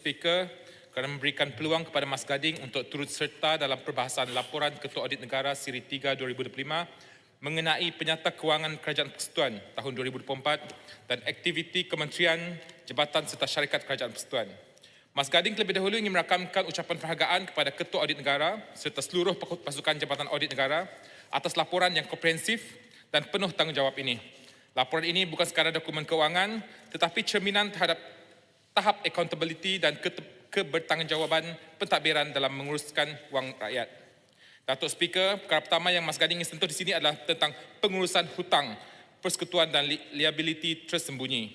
Speaker kerana memberikan peluang kepada Mas Gading untuk turut serta dalam perbahasan laporan Ketua Audit Negara Siri 3 2025 mengenai penyata kewangan Kerajaan Persekutuan tahun 2024 dan aktiviti kementerian, jabatan serta syarikat Kerajaan Persekutuan. Mas Gading terlebih dahulu ingin merakamkan ucapan penghargaan kepada Ketua Audit Negara serta seluruh pasukan Jabatan Audit Negara atas laporan yang komprehensif dan penuh tanggungjawab ini. Laporan ini bukan sekadar dokumen keuangan tetapi cerminan terhadap tahap accountability dan ke- kebertanggungjawaban pentadbiran dalam menguruskan wang rakyat. Datuk Speaker, perkara pertama yang Mas Gading ingin sentuh di sini adalah tentang pengurusan hutang, persekutuan dan li- liability tersembunyi.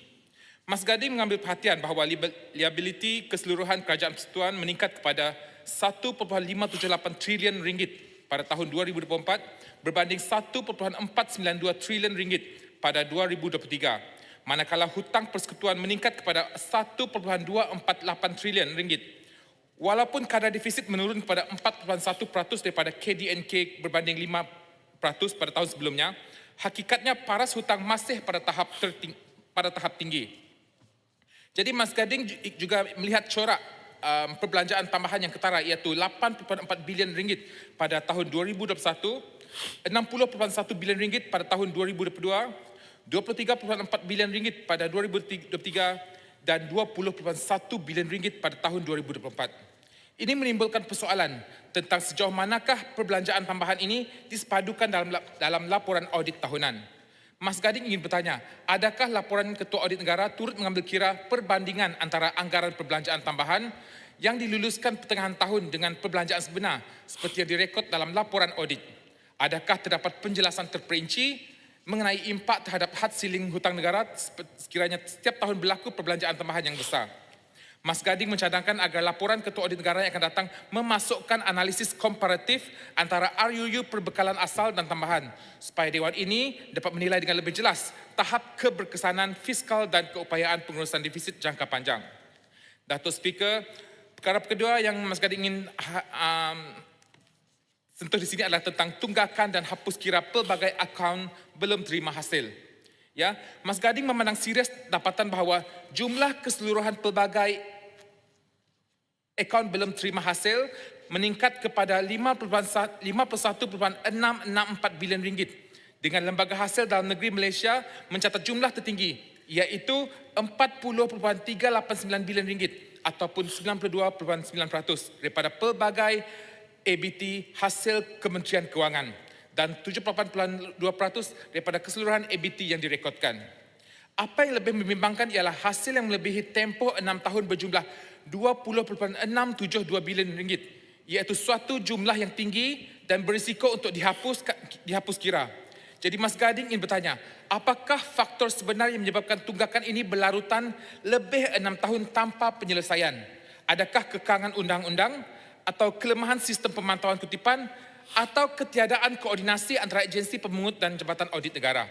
Mas Gading mengambil perhatian bahawa liab- liability keseluruhan kerajaan persekutuan meningkat kepada 1.578 trilion ringgit pada tahun 2024 berbanding 1.492 trilion ringgit pada 2023 manakala hutang persekutuan meningkat kepada 1.248 trilion ringgit. Walaupun kadar defisit menurun kepada 4.1% daripada KDNK berbanding 5% pada tahun sebelumnya, hakikatnya paras hutang masih pada tahap terting- pada tahap tinggi. Jadi Mas Gading ju- juga melihat corak um, perbelanjaan tambahan yang ketara iaitu 8.4 bilion ringgit pada tahun 2021, 60.1 bilion ringgit pada tahun 2022, 23.4 bilion ringgit pada 2023 dan 20.1 bilion ringgit pada tahun 2024. Ini menimbulkan persoalan tentang sejauh manakah perbelanjaan tambahan ini disepadukan dalam dalam laporan audit tahunan. Mas Gading ingin bertanya, adakah laporan Ketua Audit Negara turut mengambil kira perbandingan antara anggaran perbelanjaan tambahan yang diluluskan pertengahan tahun dengan perbelanjaan sebenar seperti yang direkod dalam laporan audit? Adakah terdapat penjelasan terperinci mengenai impak terhadap had ceiling hutang negara sekiranya setiap tahun berlaku perbelanjaan tambahan yang besar. Mas Gading mencadangkan agar laporan Ketua Audit Negara yang akan datang memasukkan analisis komparatif antara RUU perbekalan asal dan tambahan supaya Dewan ini dapat menilai dengan lebih jelas tahap keberkesanan fiskal dan keupayaan pengurusan defisit jangka panjang. Datuk Speaker, perkara kedua yang Mas Gading ingin um, sentuh di sini adalah tentang tunggakan dan hapus kira pelbagai akaun belum terima hasil. Ya, Mas Gading memandang serius dapatan bahawa jumlah keseluruhan pelbagai akaun belum terima hasil meningkat kepada 51.664 bilion ringgit dengan lembaga hasil dalam negeri Malaysia mencatat jumlah tertinggi iaitu 40.389 bilion ringgit ataupun 92.9% daripada pelbagai ABT hasil Kementerian Kewangan dan 7.2% daripada keseluruhan ABT yang direkodkan. Apa yang lebih membimbangkan ialah hasil yang melebihi tempoh 6 tahun berjumlah 20.672 bilion ringgit iaitu suatu jumlah yang tinggi dan berisiko untuk dihapus dihapus kira. Jadi Mas Gading ingin bertanya, apakah faktor sebenar yang menyebabkan tunggakan ini berlarutan lebih 6 tahun tanpa penyelesaian? Adakah kekangan undang-undang atau kelemahan sistem pemantauan kutipan atau ketiadaan koordinasi antara agensi pemungut dan Jabatan Audit Negara.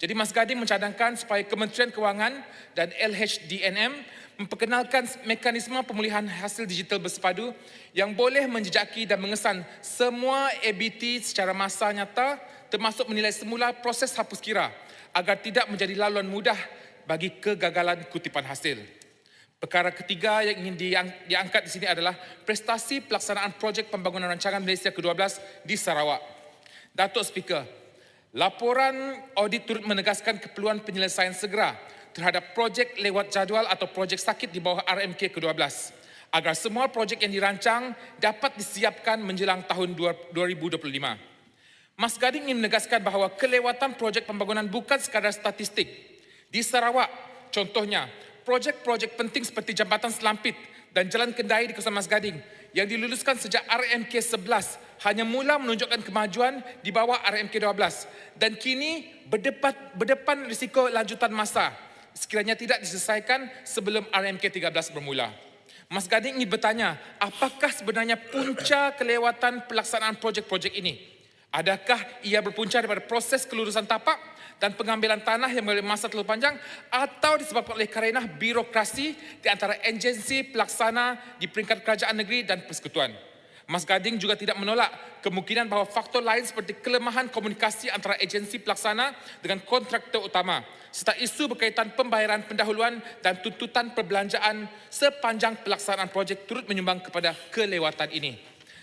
Jadi Mas Gading mencadangkan supaya Kementerian Kewangan dan LHDNM memperkenalkan mekanisme pemulihan hasil digital bersepadu yang boleh menjejaki dan mengesan semua ABT secara masa nyata termasuk menilai semula proses hapus kira agar tidak menjadi laluan mudah bagi kegagalan kutipan hasil. Perkara ketiga yang ingin diang- diangkat di sini adalah prestasi pelaksanaan projek pembangunan rancangan Malaysia ke-12 di Sarawak. Datuk Speaker, laporan audit turut menegaskan keperluan penyelesaian segera terhadap projek lewat jadual atau projek sakit di bawah RMK ke-12 agar semua projek yang dirancang dapat disiapkan menjelang tahun 2025. Mas Gading ingin menegaskan bahawa kelewatan projek pembangunan bukan sekadar statistik. Di Sarawak, contohnya, projek-projek penting seperti Jambatan Selampit dan Jalan Kendai di kawasan Mas Gading yang diluluskan sejak RMK 11 hanya mula menunjukkan kemajuan di bawah RMK 12 dan kini berdepan, berdepan risiko lanjutan masa sekiranya tidak diselesaikan sebelum RMK 13 bermula. Mas Gading ingin bertanya, apakah sebenarnya punca kelewatan pelaksanaan projek-projek ini? Adakah ia berpunca daripada proses kelurusan tapak dan pengambilan tanah yang mengambil masa terlalu panjang atau disebabkan oleh kerana birokrasi di antara agensi pelaksana di peringkat kerajaan negeri dan persekutuan. Mas Gading juga tidak menolak kemungkinan bahawa faktor lain seperti kelemahan komunikasi antara agensi pelaksana dengan kontraktor utama serta isu berkaitan pembayaran pendahuluan dan tuntutan perbelanjaan sepanjang pelaksanaan projek turut menyumbang kepada kelewatan ini.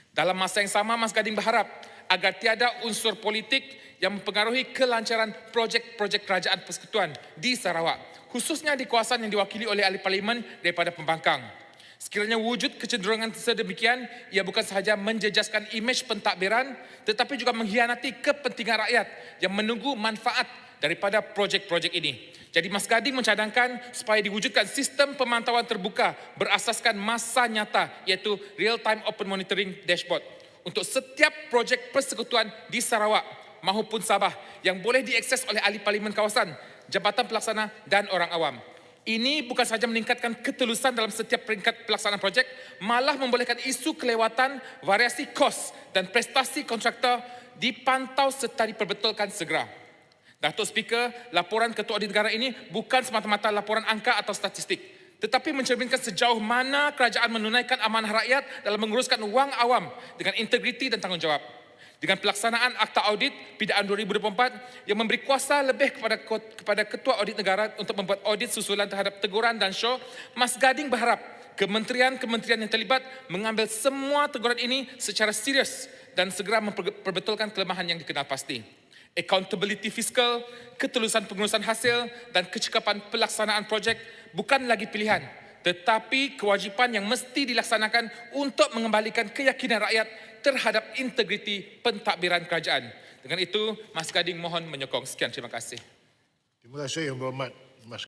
Dalam masa yang sama, Mas Gading berharap agar tiada unsur politik yang mempengaruhi kelancaran projek-projek kerajaan persekutuan di Sarawak, khususnya di kawasan yang diwakili oleh ahli parlimen daripada pembangkang. Sekiranya wujud kecenderungan sedemikian, ia bukan sahaja menjejaskan imej pentadbiran, tetapi juga mengkhianati kepentingan rakyat yang menunggu manfaat daripada projek-projek ini. Jadi Mas Gading mencadangkan supaya diwujudkan sistem pemantauan terbuka berasaskan masa nyata iaitu Real Time Open Monitoring Dashboard untuk setiap projek persekutuan di Sarawak maupun Sabah yang boleh diakses oleh ahli parlimen kawasan, jabatan pelaksana dan orang awam. Ini bukan sahaja meningkatkan ketelusan dalam setiap peringkat pelaksanaan projek, malah membolehkan isu kelewatan, variasi kos dan prestasi kontraktor dipantau serta diperbetulkan segera. Datuk Speaker, laporan Ketua Audit Negara ini bukan semata-mata laporan angka atau statistik, tetapi mencerminkan sejauh mana kerajaan menunaikan amanah rakyat dalam menguruskan wang awam dengan integriti dan tanggungjawab. Dengan pelaksanaan Akta Audit Pidaan 2024 yang memberi kuasa lebih kepada kepada Ketua Audit Negara untuk membuat audit susulan terhadap teguran dan show, Mas Gading berharap kementerian-kementerian yang terlibat mengambil semua teguran ini secara serius dan segera memperbetulkan kelemahan yang dikenal pasti accountability fiskal, ketulusan pengurusan hasil dan kecekapan pelaksanaan projek bukan lagi pilihan tetapi kewajipan yang mesti dilaksanakan untuk mengembalikan keyakinan rakyat terhadap integriti pentadbiran kerajaan. Dengan itu, Mas Gading mohon menyokong. Sekian, terima kasih. Terima kasih Yang Berhormat